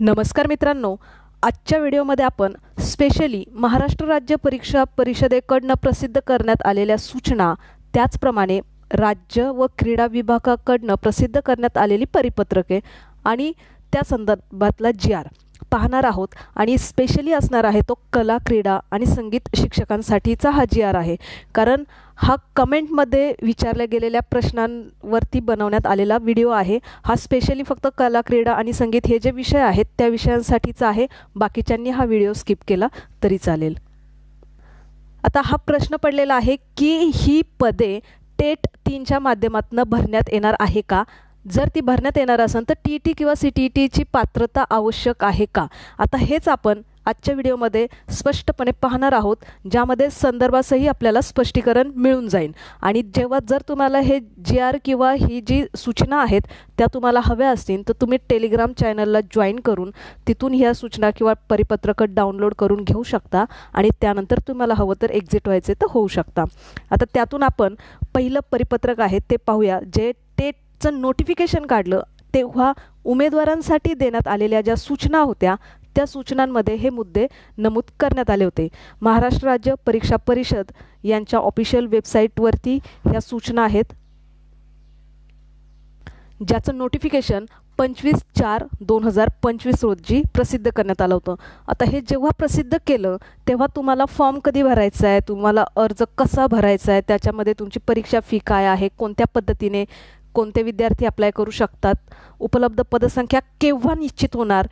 नमस्कार मित्रांनो आजच्या व्हिडिओमध्ये आपण स्पेशली महाराष्ट्र राज्य परीक्षा परिषदेकडनं प्रसिद्ध करण्यात आलेल्या सूचना त्याचप्रमाणे राज्य व क्रीडा विभागाकडनं प्रसिद्ध करण्यात आलेली परिपत्रके आणि त्या संदर्भातला जी आर. पाहणार आहोत आणि स्पेशली असणार आहे तो कला क्रीडा आणि संगीत शिक्षकांसाठीचा हा जी आर आहे. कारण हा कमेंटमध्ये विचारल्या गेलेल्या प्रश्नांवरती बनवण्यात आलेला व्हिडिओ आहे. हा स्पेशली फक्त कला क्रीडा आणि संगीत हे जे विषय आहेत त्या विषयांसाठीचा आहे. बाकीच्यांनी हा व्हिडिओ स्किप केला तरी चालेल. आता हा प्रश्न पडलेला आहे की ही पदे टेट तीनच्या माध्यमातून भरण्यात येणार आहे का? जर ती भरण्यात येणार असेल तर टी टी किंवा सी टी टीची पात्रता आवश्यक आहे का? आता हेच आपण आजच्या व्हिडिओमध्ये स्पष्टपणे पाहणार आहोत ज्यामध्ये संदर्भासही आपल्याला स्पष्टीकरण मिळून जाईल. आणि जेव्हा जर तुम्हाला हे जी आर किंवा ही जी सूचना आहेत त्या तुम्हाला हव्या असतील तर तुम्ही टेलिग्राम चॅनलला जॉईन करून तिथून ह्या सूचना किंवा परिपत्रकं डाउनलोड करून घेऊ शकता आणि त्यानंतर तुम्हाला हवं तर एक्झिट व्हायचे तर होऊ शकता. आता त्यातून आपण पहिलं परिपत्रक आहे ते पाहूया जे चं नोटिफिकेशन काढलं तेव्हा उमेदवारांसाठी देण्यात आलेल्या ज्या सूचना होत्या त्या सूचनांमध्ये हे मुद्दे नमूद करण्यात आले होते. महाराष्ट्र राज्य परीक्षा परिषद यांच्या ऑफिशियल वेबसाईटवरती ह्या सूचना आहेत. ज्याचं नोटिफिकेशन पंचवीस चार दोन हजार पंचवीस रोजी प्रसिद्ध करण्यात आलं होतं. आता हे जेव्हा प्रसिद्ध केलं तेव्हा तुम्हाला फॉर्म कधी भरायचा आहे? तुम्हाला अर्ज कसा भरायचा आहे? त्याच्यामध्ये तुमची परीक्षा फी काय आहे? कोणत्या पद्धतीने कोणते विद्यार्थी अप्लाय करू शकतात उपलब्ध पदसंख्या केव्हा निश्चित होणार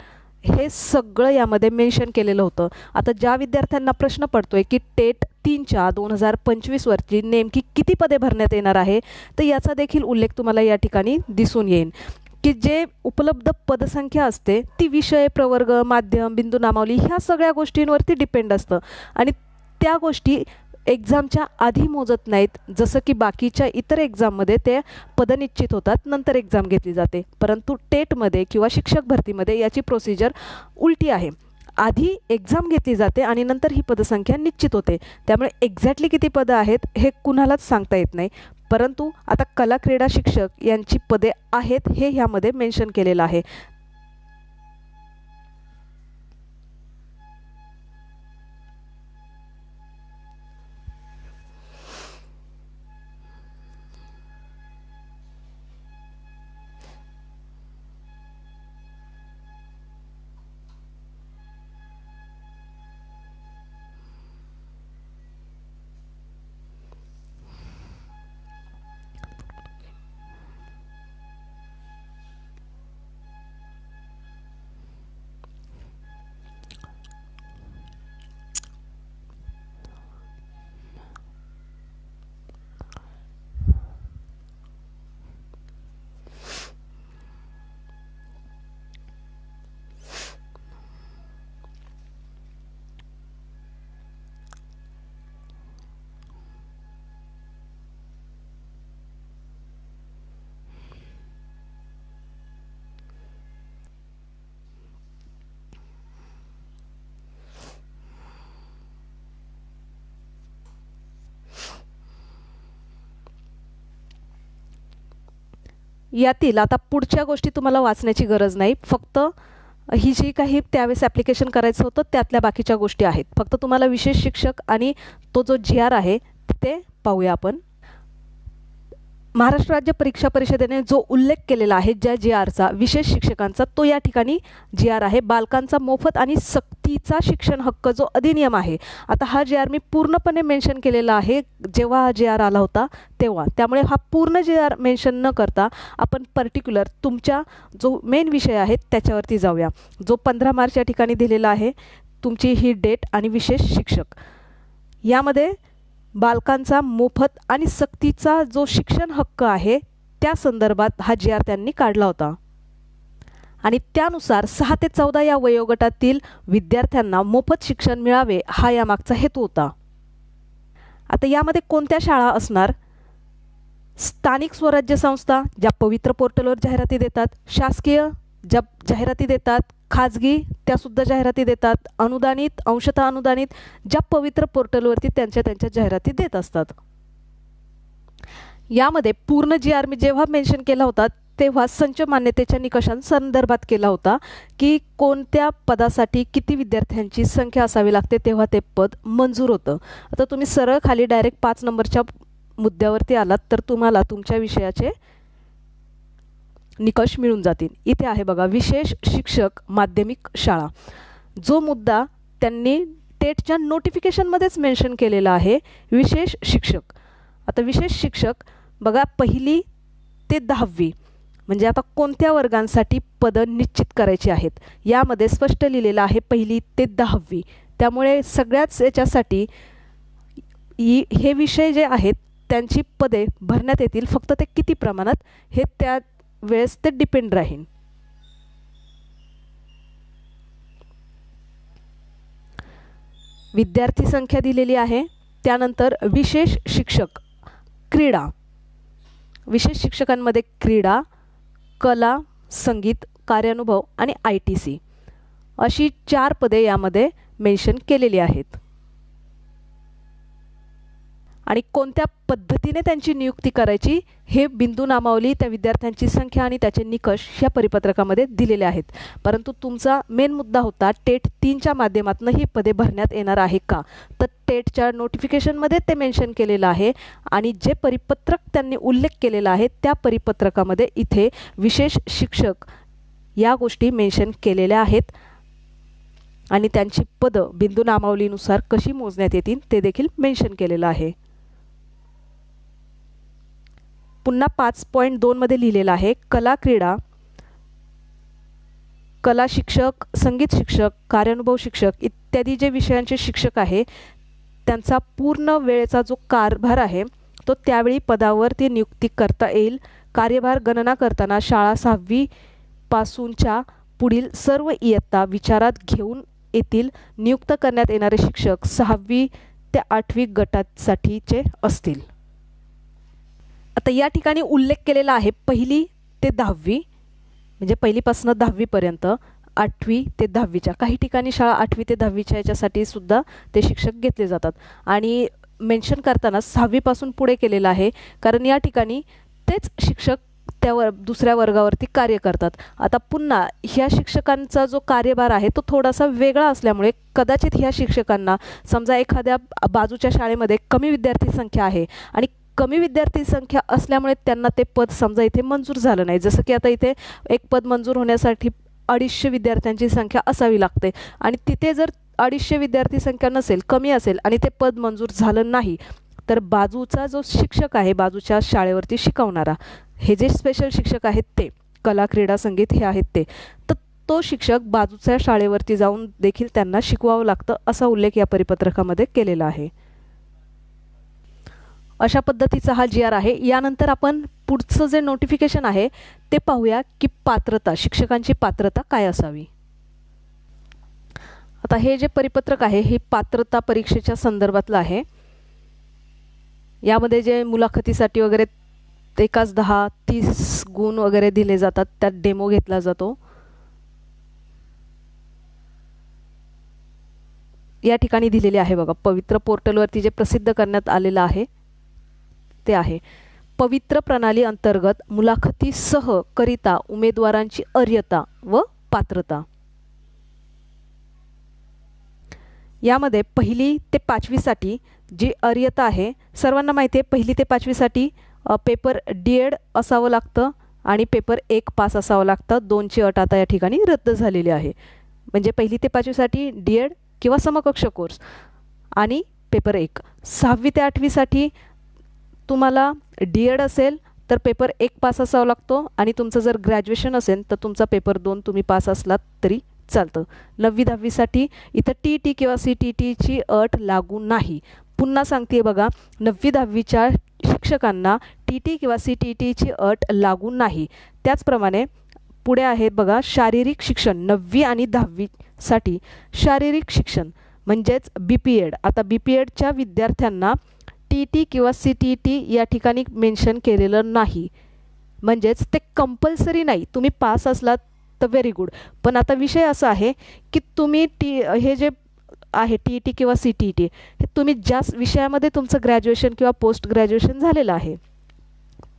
हे सगळं यामध्ये मेन्शन केलेलं होतं. आता ज्या विद्यार्थ्यांना प्रश्न पडतो आहे की टेट तीनच्या दोन हजार पंचवीसवरची नेमकी किती पदे भरण्यात येणार आहे तर याचा देखील उल्लेख तुम्हाला या ठिकाणी दिसून येईल की जे उपलब्ध पदसंख्या असते ती विषय प्रवर्ग माध्यम बिंदू नामावली ह्या सगळ्या गोष्टींवरती डिपेंड असतं. आणि त्या गोष्टी एक्झामच्या आधी मोजत नाहीत जसं की बाकीच्या इतर एक्झाममध्ये ते पदनिश्चित होतात नंतर एक्झाम घेतली जाते. परंतु टेटमध्ये किंवा शिक्षक भरतीमध्ये याची प्रोसिजर उलटी आहे. आधी एक्झाम घेतली जाते आणि नंतर ही पदसंख्या निश्चित होते. त्यामुळे एक्झॅक्टली किती पदं आहेत हे कुणालाच सांगता येत नाही. परंतु आता कला क्रीडा शिक्षक यांची पदे आहेत हे ह्यामध्ये मेन्शन केलेलं आहे. यातील आता पुढच्या गोष्टी तुम्हाला वाचण्याची गरज नाही. फक्त ही जी काही त्यावेळेस ॲप्लिकेशन करायचं होतं त्यातल्या बाकीच्या गोष्टी आहेत. फक्त तुम्हाला विशेष शिक्षक आणि तो जो जी आर आहे ते पाहूया आपण. महाराष्ट्र राज्य परीक्षा परिषदेने जो उल्लेख केलेला आहे ज्या जी आरचा विशेष शिक्षकांचा तो या ठिकाणी जी आर आहे. बालकांचा मोफत आणि सक्तीचा शिक्षण हक्क जो अधिनियम आहे आता हा जी आर मी पूर्णपणे मेन्शन केलेला आहे. जेव्हा हा जी आर आला होता तेव्हा. त्यामुळे हा पूर्ण जी आर मेन्शन न करता आपण पर्टिक्युलर तुमच्या जो मेन विषय आहे त्याच्यावरती जाऊया. जो पंधरा मार्च या ठिकाणी दिलेला आहे तुमची ही डेट आणि विशेष शिक्षक. यामध्ये बालकांचा मोफत आणि सक्तीचा जो शिक्षण हक्क आहे त्या संदर्भात हा जी आर त्यांनी काढला होता. आणि त्यानुसार सहा ते चौदा या वयोगटातील विद्यार्थ्यांना मोफत शिक्षण मिळावे हा यामागचा हेतू होता. आता यामध्ये कोणत्या शाळा असणार? स्थानिक स्वराज्य संस्था ज्या पवित्र पोर्टलवर जाहिराती देतात शासकीय ज्या जाहिराती देतात खाजगी त्यासुद्धा जाहिराती देतात. अनुदानित अंशतः अनुदानित ज्या पवित्र पोर्टलवरती त्यांच्या त्यांच्या जाहिराती देत असतात. यामध्ये पूर्ण जी आर मी जेव्हा मेन्शन केला होता तेव्हा संच मान्यतेच्या निकषांसंदर्भात केला होता की कोणत्या पदासाठी किती विद्यार्थ्यांची संख्या असावी लागते तेव्हा ते पद मंजूर होतं. आता तुम्ही सरळ खाली डायरेक्ट पाच नंबरच्या मुद्द्यावरती आलात तर तुम्हाला तुमच्या विषयाचे निकष मिळून जातील. इथे आहे बघा विशेष शिक्षक माध्यमिक शाळा. जो मुद्दा त्यांनी टेटच्या नोटिफिकेशनमध्येच मेन्शन केलेला आहे विशेष शिक्षक. आता विशेष शिक्षक बघा पहिली ते दहावी. म्हणजे आता कोणत्या वर्गांसाठी पदं निश्चित करायची आहेत? यामध्ये स्पष्ट लिहिलेलं आहे पहिली ते दहावी. त्यामुळे सगळ्याच याच्यासाठी हे विषय जे आहेत त्यांची पदे भरण्यात येतील. फक्त ते किती प्रमाणात? हे त्या वेळेस ते डिपेंड राहीन. विद्यार्थी संख्या दिलेली आहे त्यानंतर विशेष शिक्षक क्रीडा. विशेष शिक्षकांमध्ये क्रीडा कला संगीत कार्यानुभव आणि आय टी सी. अशी चार पदे यामध्ये मेन्शन केलेली आहेत. आणि कोणत्या पद्धतीने त्यांची नियुक्ती करायची हे बिंदू नामावली त्या विद्यार्थ्यांची संख्या आणि त्याचे निकष ह्या परिपत्रकामध्ये दिलेले आहेत. परंतु तुमचा मेन मुद्दा होता टेट तीनच्या माध्यमातून ही पदे भरण्यात येणार आहे का? तर टेटच्या नोटिफिकेशनमध्ये ते मेन्शन केलेलं आहे आणि जे परिपत्रक त्यांनी उल्लेख केलेला आहे त्या परिपत्रकामध्ये इथे विशेष शिक्षक या गोष्टी मेन्शन केलेल्या आहेत आणि त्यांची पदं बिंदू नामावलीनुसार कशी मोजण्यात येतील ते देखील मेन्शन केलेलं आहे. पुन्हा पाच पॉईंट दोनमध्ये लिहिलेलं आहे. कला क्रीडा. कला शिक्षक संगीत शिक्षक कार्यानुभव शिक्षक इत्यादी जे विषयांचे शिक्षक आहे त्यांचा पूर्ण वेळेचा जो कारभार आहे तो त्यावेळी पदावर ती नियुक्ती करता येईल. कार्यभार गणना करताना शाळा सहावीपासूनच्या पुढील सर्व इयत्ता विचारात घेऊन येतील. नियुक्त करण्यात येणारे शिक्षक सहावी ते आठवी गटासाठीचे असतील. आता या ठिकाणी उल्लेख केलेला आहे पहिली ते दहावी म्हणजे पहिलीपासून दहावीपर्यंत आठवी ते दहावीच्या. काही ठिकाणी शाळा आठवी ते दहावीच्या याच्यासाठी सुद्धा ते शिक्षक घेतले जातात. आणि मेन्शन करताना सहावीपासून पुढे केलेलं आहे कारण या ठिकाणी तेच शिक्षक त्या दुसऱ्या वर्गावरती कार्य करतात. आता पुन्हा ह्या शिक्षकांचा जो कार्यभार आहे तो थोडासा वेगळा असल्यामुळे कदाचित ह्या शिक्षकांना समजा एखाद्या बाजूच्या शाळेमध्ये कमी विद्यार्थी संख्या आहे आणि कमी विद्यार्थी संख्या असल्यामुळे त्यांना ते पद समजा इथे मंजूर झालं नाही. जसं की आता इथे एक पद मंजूर होण्यासाठी अडीचशे विद्यार्थ्यांची संख्या असावी लागते. आणि तिथे जर अडीचशे विद्यार्थी संख्या नसेल कमी असेल आणि ते पद मंजूर झालं नाही तर बाजूचा जो शिक्षक आहे बाजूच्या शाळेवरती शिकवणारा हे जे स्पेशल शिक्षक आहेत ते कला क्रीडा संगीत हे आहेत ते तर तो शिक्षक बाजूच्या शाळेवरती जाऊन देखील त्यांना शिकवावं लागतं असा उल्लेख या परिपत्रकामध्ये केलेला आहे. अशा पद्धतीचा हा जी आर आहे. यानंतर आपण पुढचं जे नोटिफिकेशन आहे ते पाहूया की पात्रता शिक्षकांची पात्रता काय असावी. आता हे जे परिपत्रक आहे हे पात्रता परीक्षेच्या संदर्भातलं आहे. यामध्ये जे मुलाखतीसाठी वगैरे एकाच दहा तीस गुण वगैरे दिले जातात त्यात डेमो घेतला जातो. या ठिकाणी दिलेले आहे बघा पवित्र पोर्टलवरती जे प्रसिद्ध करण्यात आलेलं आहे ते आहे. पवित्र प्रणाली अंतर्गत मुलाखतीसह करिता उमेदवारांची अर्यता व पात्रता. यामध्ये पहिली ते पाचवीसाठी जी अर्यता आहे सर्वांना माहिती आहे पहिली ते पाचवीसाठी पेपर डी एड असावं लागतं आणि पेपर एक पास असावं लागतं. दोनची अट आता या ठिकाणी रद्द झालेली आहे. म्हणजे पहिली ते पाचवीसाठी डी एड किंवा समकक्ष कोर्स आणि पेपर एक. सहावी ते आठवीसाठी तुम्हाला डी एड असेल तर पेपर एक पास असावा लागतो. आणि तुमचं जर ग्रॅज्युएशन असेल तर तुमचा पेपर दोन तुम्ही पास असलात तरी चालतं. नववी दहावीसाठी इथं टी टी किंवा सी टी टीची अट लागू नाही. पुन्हा सांगते बघा नववी दहावीच्या शिक्षकांना टी टी किंवा सी टी टीची अट लागू नाही. त्याचप्रमाणे पुढे आहेत बघा शारीरिक शिक्षण नववी आणि दहावीसाठी शारीरिक शिक्षण म्हणजेच बी पी एड आता बी पी एडच्या विद्यार्थ्यांना टी टी किंवा सी टी टी या ठिकाणी मेन्शन केलेलं नाही. म्हणजेच ते कंपल्सरी नाही. तुम्ही पास असलात तर व्हेरी गुड पण आता विषय असा आहे की तुम्ही टी हे जे आहे टी टी किंवा सी टी टी हे तुम्ही ज्या विषयामध्ये तुमचं ग्रॅज्युएशन किंवा पोस्ट ग्रॅज्युएशन झालेलं आहे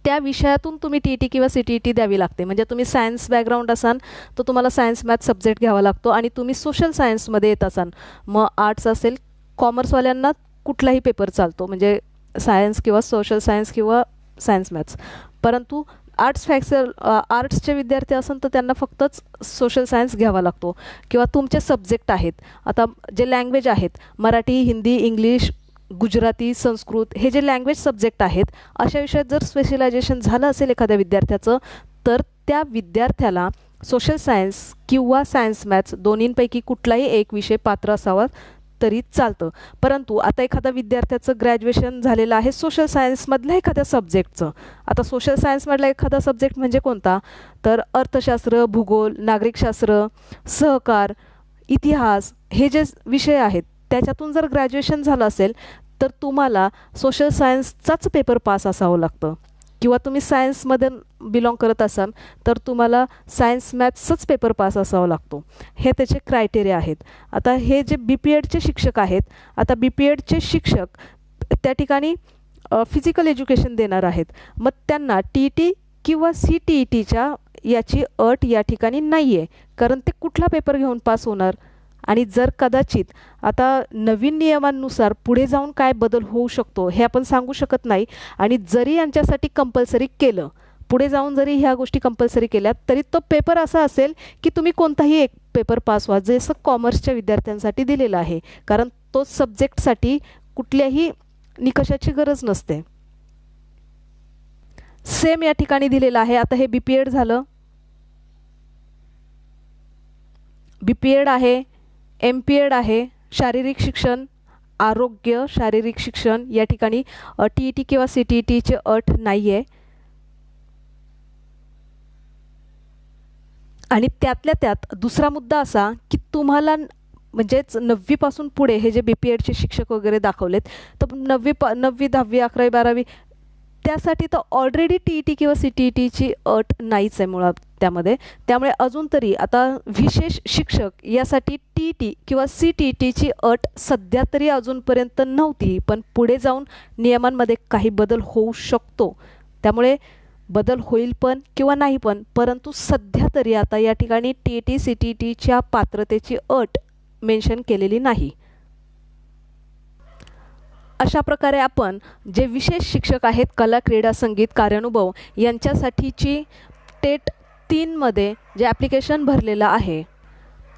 त्या विषयातून तुम्ही टी ई टी किंवा सी टी ई टी द्यावी लागते. म्हणजे तुम्ही सायन्स बॅकग्राऊंड असाल तर तुम्हाला सायन्स मॅथ सब्जेक्ट घ्यावा लागतो आणि तुम्ही सोशल सायन्समध्ये येत असाल. मग आर्ट्स असेल कॉमर्सवाल्यांना कुठलाही पेपर चालतो म्हणजे सायन्स किंवा सोशल सायन्स किंवा सायन्स मॅथ्स परंतु आर्ट्स फॅक्चर आर्ट्सचे विद्यार्थी असेल तर त्यांना फक्तच सोशल सायन्स घ्यावा लागतो. किंवा तुमचे सब्जेक्ट आहेत आता जे लँग्वेज आहेत मराठी हिंदी इंग्लिश गुजराती संस्कृत हे जे लँग्वेज सब्जेक्ट आहेत अशा विषयात जर स्पेशलायझेशन झालं असेल एखाद्या विद्यार्थ्याचं तर त्या विद्यार्थ्याला सोशल सायन्स किंवा सायन्स मॅथ्स दोन्हींपैकी कुठलाही एक विषय पात्र असावा तरी चालतं. परंतु आता एखादा विद्यार्थ्याचं ग्रॅज्युएशन झालेलं आहे सोशल सायन्समधल्या एखाद्या सब्जेक्टचं आता सोशल सायन्समधला एखादा सब्जेक्ट म्हणजे कोणता? तर अर्थशास्त्र भूगोल नागरिकशास्त्र सहकार इतिहास हे जे विषय आहेत त्याच्यातून जर ग्रॅज्युएशन झालं असेल तर तुम्हाला सोशल सायन्सचाच पेपर पास असावं लागतं. किंवा तुम्ही सायन्समध्ये बिलॉंग करत असाल तर तुम्हाला सायन्स मॅथ्सच पेपर पास असावा लागतो. हे त्याचे क्रायटेरिया आहेत. आता हे जे बी पी एडचे शिक्षक आहेत आता बी पी एडचे शिक्षक त्या ठिकाणी फिजिकल एज्युकेशन देणार आहेत. मग त्यांना टी ई टी किंवा सी टी ई टीच्या याची अट या ठिकाणी नाही आहे कारण ते कुठला पेपर घेऊन पास होणार? आणि जर कदाचित आता नवीन नियमांनुसार पुढे जाऊन काय बदल होऊ शकतो हे आपण सांगू शकत नाही. आणि जरी यांच्यासाठी कंपल्सरी केलं पुढे जाऊन जरी ह्या गोष्टी कंपल्सरी केल्या तरी तो पेपर असा असेल की तुम्ही कोणताही एक पेपर पास व्हा जसं कॉमर्सच्या विद्यार्थ्यांसाठी दिलेला आहे. कारण तो सब्जेक्टसाठी कुठल्याही निकषाची गरज नसते. सेम या ठिकाणी दिलेलं आहे. आता हे बी पी एड झालं. बी पी एड आहे. एम पी एड आहे शारीरिक शिक्षण आरोग्य शारीरिक शिक्षण या ठिकाणी टी ई टी किंवा सी टी ई टीची अट नाही आहे आणि त्यातल्या त्यात दुसरा मुद्दा असा की तुम्हाला म्हणजेच नववीपासून पुढे हे जे बी पी एडचे शिक्षक वगैरे दाखवलेत तर नववी प नववी दहावी अकरावी बारावी त्यासाठी तर ऑलरेडी टी ई टी किंवा सी टी ई टीची अट नाहीच आहे मुळात त्यामध्ये. त्यामुळे अजून तरी आता विशेष शिक्षक यासाठी टी ई टी किंवा सी टी ई टीची अट सध्या तरी अजूनपर्यंत नव्हती पण पुढे जाऊन नियमांमध्ये काही बदल होऊ शकतो. त्यामुळे बदल होईल पण किंवा नाही पण परंतु सध्या तरी आता या ठिकाणी T E T C T E टीच्या पात्रतेची अट मेन्शन केलेली नाही. अशा प्रकारे आपण जे विशेष शिक्षक आहेत कला क्रीडा संगीत कार्यानुभव यांच्यासाठीची टेट तीनमध्ये जे ॲप्लिकेशन भरलेलं आहे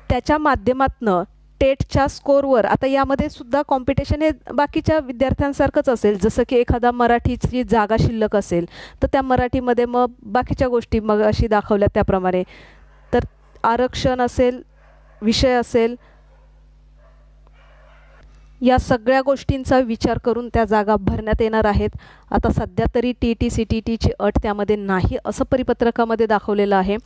त्याच्या माध्यमातनं टेटच्या स्कोरवर आता यामध्ये सुद्धा कॉम्पिटिशन हे बाकीच्या विद्यार्थ्यांसारखंच असेल. जसं की एखादा मराठीची जागा शिल्लक असेल तर त्या मराठीमध्ये मग बाकीच्या गोष्टी मग अशी दाखवल्या त्याप्रमाणे. तर आरक्षण असेल विषय असेल या सगळ्या गोष्टींचा विचार करून त्या जागा भरण्यात येणार आहेत. आता सध्या तरी टी टी सी टी टीची अट त्यामध्ये नाही असं परिपत्रकामध्ये दाखवलेलं आहे.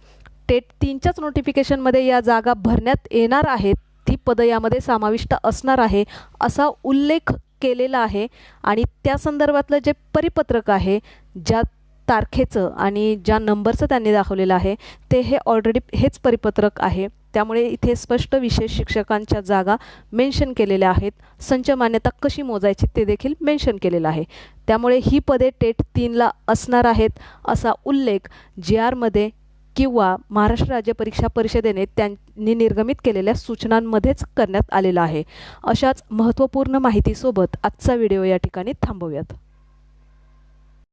टेट तीनच्याच नोटिफिकेशनमध्ये या जागा भरण्यात येणार आहेत. ती पदं यामध्ये समाविष्ट असणार आहे असा उल्लेख केलेला आहे आणि त्या संदर्भातलं जे परिपत्रक आहे ज्या तारखेचं आणि ज्या नंबरचं त्यांनी दाखवलेलं आहे ते हे ऑलरेडी हेच परिपत्रक आहे. त्यामुळे इथे स्पष्ट विशेष शिक्षकांच्या जागा मेन्शन केलेल्या आहेत. संच मान्यता कशी मोजायची ते देखील मेन्शन केलेलं आहे. त्यामुळे ही पदे टेट तीनला असणार आहेत असा उल्लेख जी आरमध्ये किंवा महाराष्ट्र राज्य परीक्षा परिषदेने त्यांनी निर्गमित केलेल्या सूचनांमध्येच करण्यात आलेला आहे. अशाच महत्त्वपूर्ण माहितीसोबत आजचा व्हिडिओ या ठिकाणी थांबवूयात.